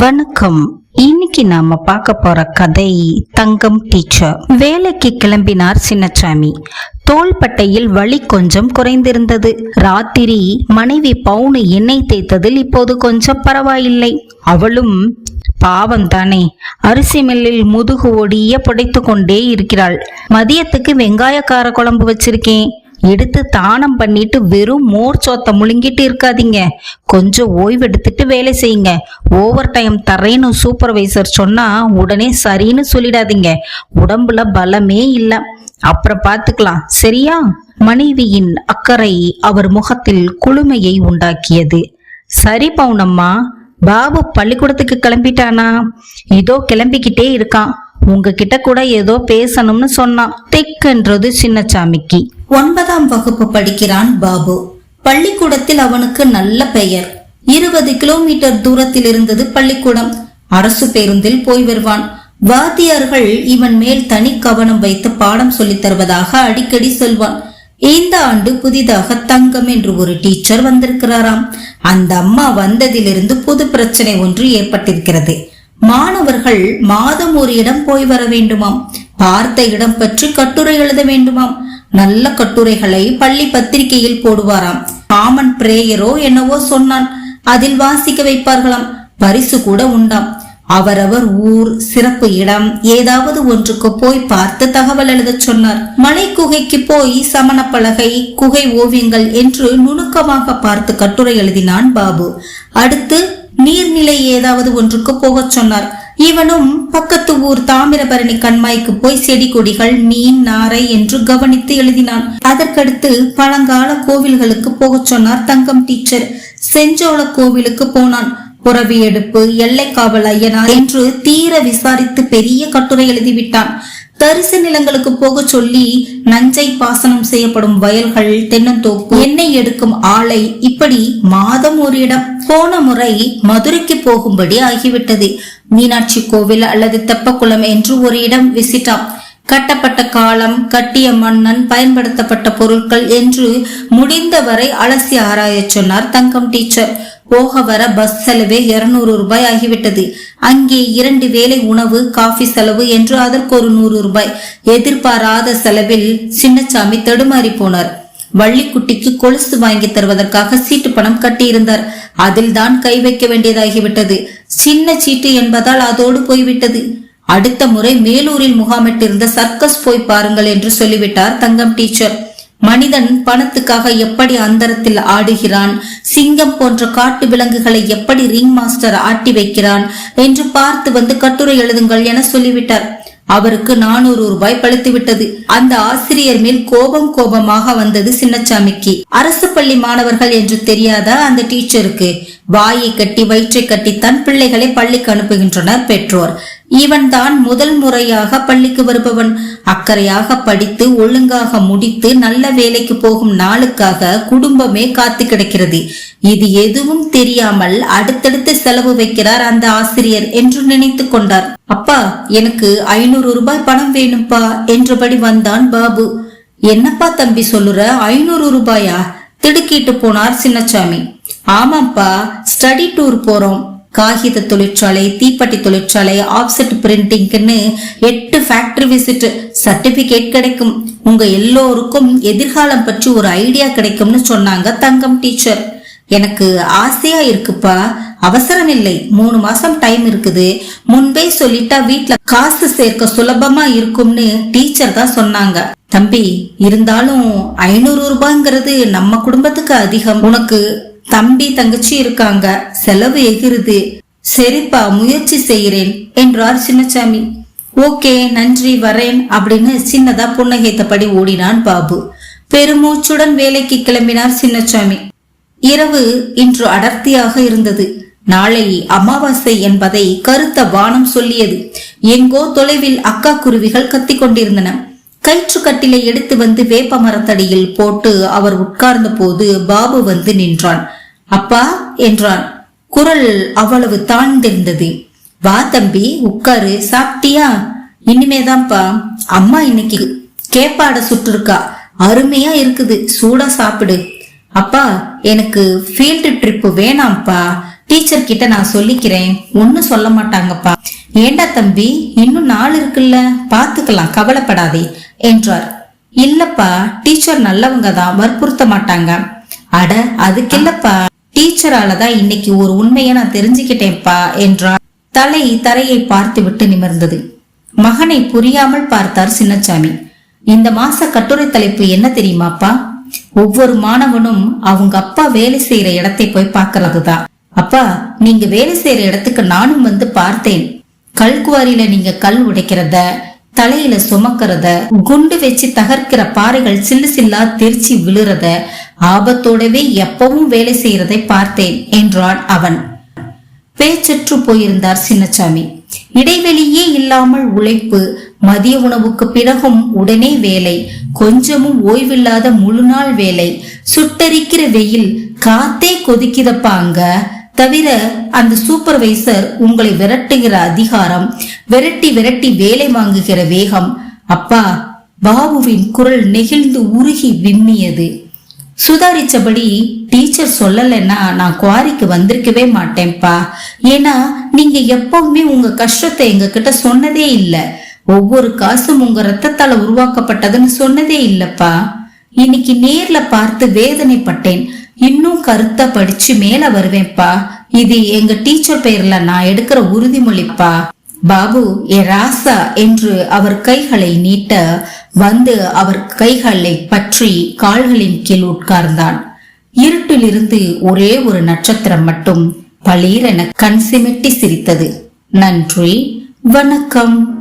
வணக்கம். இன்னைக்கு நாம பார்க்க போற கதை தங்கம் டீச்சர். வேலைக்கு கிளம்பினார் சின்னச்சாமி. தோள்பட்டையில் வலி கொஞ்சம் குறைந்திருந்தது. ராத்திரி மனைவி பவுனு எண்ணெய் தேய்த்ததில் இப்போது கொஞ்சம் பரவாயில்லை. அவளும் பாவம் தானே அரிசி மில்லில் முதுகு ஒடிய புடைத்து கொண்டே இருக்கிறாள். மதியத்துக்கு வெங்காயக்கார குழம்பு வச்சிருக்கேன். எடுத்து தானம் பண்ணிட்டு வெறும் மோர் சோத்தை முழுங்கிட்டு இருக்காதீங்க. கொஞ்சம் ஓய்வு எடுத்துட்டு வேலை செய்யுங்க. ஓவர் டைம் தரேன்னு சூப்பர்வைசர் சொன்னா உடனே சரின்னு சொல்லிடாதீங்க. உடம்புல பலமே இல்லை. அப்புறம் பார்த்துக்கலாம் சரியா? மனைவியின் அக்கறை அவர் முகத்தில் குளுமையை உண்டாக்கியது. சரி பவுனம்மா. பாபு பள்ளிக்கூடத்துக்கு கிளம்பிட்டானா? இதோ கிளம்பிக்கிட்டே இருக்கான். உங்ககிட்ட கூட ஏதோ பேசணும்னு சொன்னான் தெக்கன்றது சின்னசாமிக்கு ஒன்பதாம் வகுப்பு படிக்கிறான் பாபு. பள்ளிக்கூடத்தில் அவனுக்கு நல்ல பெயர். இருபது கிலோமீட்டர் தூரத்தில் இருந்தது பள்ளிக்கூடம். அரசு பேருந்தில் போய் வருவான். வாத்தியார்கள் இவன் மேல் தனி கவனம் வைத்து பாடம் சொல்லித் தருவதாக அடிக்கடி சொல்வான். இந்த ஆண்டு புதிதாக தங்கம் என்று ஒரு டீச்சர் வந்திருக்கிறாராம். அந்த அம்மா வந்ததிலிருந்து புது பிரச்சனை ஒன்று ஏற்பட்டிருக்கிறது. மாணவர்கள் மாதம் ஒரு இடம் போய் வர வேண்டுமாம். பார்த்த இடம் பற்றி கட்டுரை எழுத வேண்டுமாம். நல்ல கட்டுரைகளை பள்ளி பத்திரிகையில் போடுவாராம். காமன் பிரேயரோ என்னவோ சொன்னான். அதில் வாசிக்க வைப்பார்களாம். பரிசு கூட உண்டாம். அவரவர் ஊர் சிறப்பு இடம் ஏதாவது ஒன்றுக்கு போய் பார்த்து தகவல் எழுதச் சொன்னார். மலை குகைக்கு போய் சமணப்பலகை குகை ஓவியங்கள் என்று நுணுக்கமாக பார்த்து கட்டுரை எழுதினான் பாபு. அடுத்து நீர்நிலை ஏதாவது ஒன்றுக்கு போகச் சொன்னார். இவனும் பக்கத்து ஊர் தாமிரபரணி கண்மாய்க்கு போய் செடி கொடிகள் மீன் நாரை என்று கவனித்து எழுதினான். அதற்கடுத்து பழங்கால கோவில்களுக்கு போகச் சொன்னார் தங்கம் டீச்சர். செஞ்சோள கோவிலுக்கு போனான். புறவி எடுப்பு எல்லை காவல் ஐயனார் என்று தீர விசாரித்து பெரிய கட்டுரை எழுதிவிட்டான். தரிசு நிலங்களுக்கு போக சொல்லி நஞ்சை பாசனம் செய்யப்படும் வயல்கள் தென்னந்தோப்பு எண்ணெய் எடுக்கும் ஆலை இப்படி மாதம் ஒரு இடம். போன முறை மதுரைக்கு போகும்படி ஆகிவிட்டது. மீனாட்சி கோவில் அல்லது தெப்பக்குளம் என்று ஒரு இடம் விசிட்டாம். கட்டப்பட்ட காலம் கட்டிய மன்னன் பயன்படுத்தப்பட்ட பொருட்கள் என்று முடிந்தவரை அலசி ஆராயச் சொன்னார் தங்கம் டீச்சர் போக வர பஸ் செலவே இருநூறு ரூபாய் ஆகிவிட்டது. அங்கே இரண்டு வேளை உணவு காஃபி செலவு என்று அதற்கு ஒரு நூறு ரூபாய். எதிர்பாராத செலவில் சின்னசாமி தடுமாறி போனார். வள்ளிக்குட்டிக்கு கொலுசு வாங்கி தருவதற்காக சீட்டு பணம் கட்டியிருந்தார். அதில் தான் கை வைக்க வேண்டியதாகிவிட்டது. சின்ன சீட்டு என்பதால் அதோடு போய்விட்டது. அடுத்த முறை மேலூரில் முகாமிட்டிருந்த சர்க்கஸ் போய் பாருங்கள் என்று சொல்லிவிட்டார் தங்கம் டீச்சர். மனிதன் பணத்துக்காக எப்படி அந்தரத்தில் ஆடுகிறான்? சிங்கம் போன்ற காட்டு விலங்குகளை எப்படி ரிங் மாஸ்டர் ஆட்டி வைக்கிறான்? என்று பார்த்து வந்து கட்டுரை எழுதுங்கள் என சொல்லிவிட்டார். அவருக்கு நானூறு ரூபாய் பழுத்து விட்டது. அந்த ஆசிரியர் மேல் கோபம் கோபமாக வந்தது சின்னச்சாமிக்கு. அரசு பள்ளி மாணவர்கள் என்று தெரியாத அந்த டீச்சருக்கு? வாயை கட்டி வயிற்றை கட்டி தன் பிள்ளைகளை பள்ளிக்கு அனுப்புகின்றனர் பெற்றோர். இவன் தான் முதல் முறையாக பள்ளிக்கு வருபவன். அக்கறையாக படித்து ஒழுங்காக முடித்து நல்ல வேலைக்கு போகும் நாளுக்காக குடும்பமே காத்து கிடக்கிறது. இது எதுவும் தெரியாமல் அடுத்தடுத்து செலவு வைக்கிறார் அந்த ஆசிரியர் என்று நினைத்து கொண்டார். அப்பா எனக்கு ஐநூறு ரூபாய் பணம் வேணும்பா என்றபடி வந்தான் பாபு. என்னப்பா தம்பி சொல்லுற? ஐநூறு ரூபாயா? திடுக்கிட்டு போனார் சின்னச்சாமி. ஆமாப்பா ஸ்டடி டூர் போறோம். காகித தொழிற்சாலை தீப்பெட்டி தொழிற்சாலை ஆப்செட் பிரிண்டிங்க்குன்னு எட்டு ஃபேக்டரி விசிட் சர்டிபிகேட் கிடைக்கும். உங்க எல்லோருக்கும் எதிர்காலம் பற்றி ஒரு ஐடியா கிடைக்கும்னு சொன்னாங்க தங்கம் டீச்சர் எனக்கு ஆசையா இருக்குப்பா. அவசரம் இல்லை. மூணு மாசம் டைம் இருக்குது. முன்பே சொல்லிட்டா வீட்ல காசு சேர்க்க சுலபமா இருக்கும்னு டீச்சர் தான் சொன்னாங்க. தம்பி இருந்தாலும் ஐநூறு ரூபாய்ங்கிறது நம்ம குடும்பத்துக்கு அதிகம். உனக்கு தம்பி தங்கச்சி இருக்காங்க. செலவு எகிருது. சரிப்பா முயற்சி செய்கிறேன் என்றார் சின்னசாமி ஓகே நன்றி வரேன் அப்படின்னு சின்னதா புன்னகைத்தபடி ஓடினான் பாபு. பெருமூச்சுடன் வேலைக்கு கிளம்பினார் சின்னசாமி இரவு இன்று அடர்த்தியாக இருந்தது. நாளை அமாவாசை என்பதை கருத்த வானம் சொல்லியது. எங்கோ தொலைவில் அக்கா குருவிகள் கத்திக் கொண்டிருந்தன. கயிற்று கட்டிலை எடுத்து வந்து வேப்ப மரத்தடியில் போட்டு அவர் உட்கார்ந்த போது பாபு வந்து நின்றான். அப்பா என்றான். குரல் அவ்வளவு தாழ்ந்திருந்தது. வா தம்பி உட்காரு சாப்பிட்டியா? இனிமேதான்ப்பா அம்மா இன்னைக்கு கேப்பாட சுட்டுருக்கா. அருமையா இருக்குது. சூடா சாப்பிடு. அப்பா எனக்கு ஃபீல்டு ட்ரிப் வேணாம்ப்பா. டீச்சர் கிட்ட நான் சொல்லிக்கிறேன். ஒன்னும் சொல்ல மாட்டாங்கப்பா. ஏண்டா தம்பி இன்னும் நாள் இருக்குல்ல. பாத்துக்கலாம் கவலைப்படாதே என்றார். இல்லப்பா டீச்சர் நல்லவங்க தான் வற்புறுத்த மாட்டாங்க. அட அதுக்கு இல்லப்பா. டீச்சரால தான் இன்னைக்கு ஒரு உண்மையை நான் தெரிஞ்சுக்கிட்டேன்ப்பா என்றார் தலை தரையை பார்த்து விட்டு நிமிர்ந்தது. மகனை புரியாமல் பார்த்தார் சின்னச்சாமி. இந்த மாச கட்டுரை தலைப்பு என்ன தெரியுமாப்பா? ஒவ்வொரு மாணவனும் அவங்க அப்பா வேலை செய்யற இடத்தை போய் பார்க்கறது தான் அப்பா நீங்க வேலை செய்யற இடத்துக்கு நானும் வந்து பார்த்தேன். கல்குவாரியில நீங்க கல் உடைக்கிறத தலையில சுமக்கிறத குண்டு வச்சு தகர்க்கிற பாறைகள் சில்லு சில்லா தெரிச்சு விழுறத ஆபத்தோடவே எப்பவும் வேலை செய்யறதை பார்த்தேன் என்றான் அவன். பேச்சற்று போயிருந்தார் சின்னசாமி இடைவெளியே இல்லாமல் உழைப்பு மதிய உணவுக்கு பிறகும் உடனே வேலை கொஞ்சமும் ஓய்வில்லாத முழு நாள் வேலை. சுட்டரிக்கிற வெயில் காத்தே கொதிக்குதப்பா அங்க தவிர அந்த சூப்பர்வைசர் உங்களை விரட்டுகிற அதிகாரம் விரட்டி விரட்டி வேலை வாங்குகிற வேகம் அப்பா பாபுவின் குரல் நெகிழ்ந்து உருகி விம்மியது. சுதாரிச்சபடி டீச்சர் சொல்லலைன்னா நான் குவாரிக்கு வந்திருக்கவே மாட்டேன்ப்பா. ஏன்னா நீங்க எப்பவுமே உங்க கஷ்டத்தை எங்க கிட்ட சொன்னதே இல்லை. ஒவ்வொரு காசும் உங்க ரத்தத்தால உருவாக்கப்பட்டதுன்னு சொன்னதே இல்லப்பா. இன்னைக்கு நேர்ல பார்த்து வேதனைப்பட்டேன். இன்னும் கருத்தா படிச்சு மேல வருவேன்ப்பா. இது எங்க டீச்சர் பெயர்ல நான் எடுக்கிற உறுதிமொழிப்பா. பாபு ஏ ராசா என்று அவர் கைகளை நீட்ட வந்து அவர் கைகளை பற்றி கால்களின் கீழ் உட்கார்ந்தான். இருட்டிலிருந்து ஒரே ஒரு நட்சத்திரம் மட்டும் பளீரென கண் சிமிட்டி சிரித்தது. நன்றி வணக்கம்.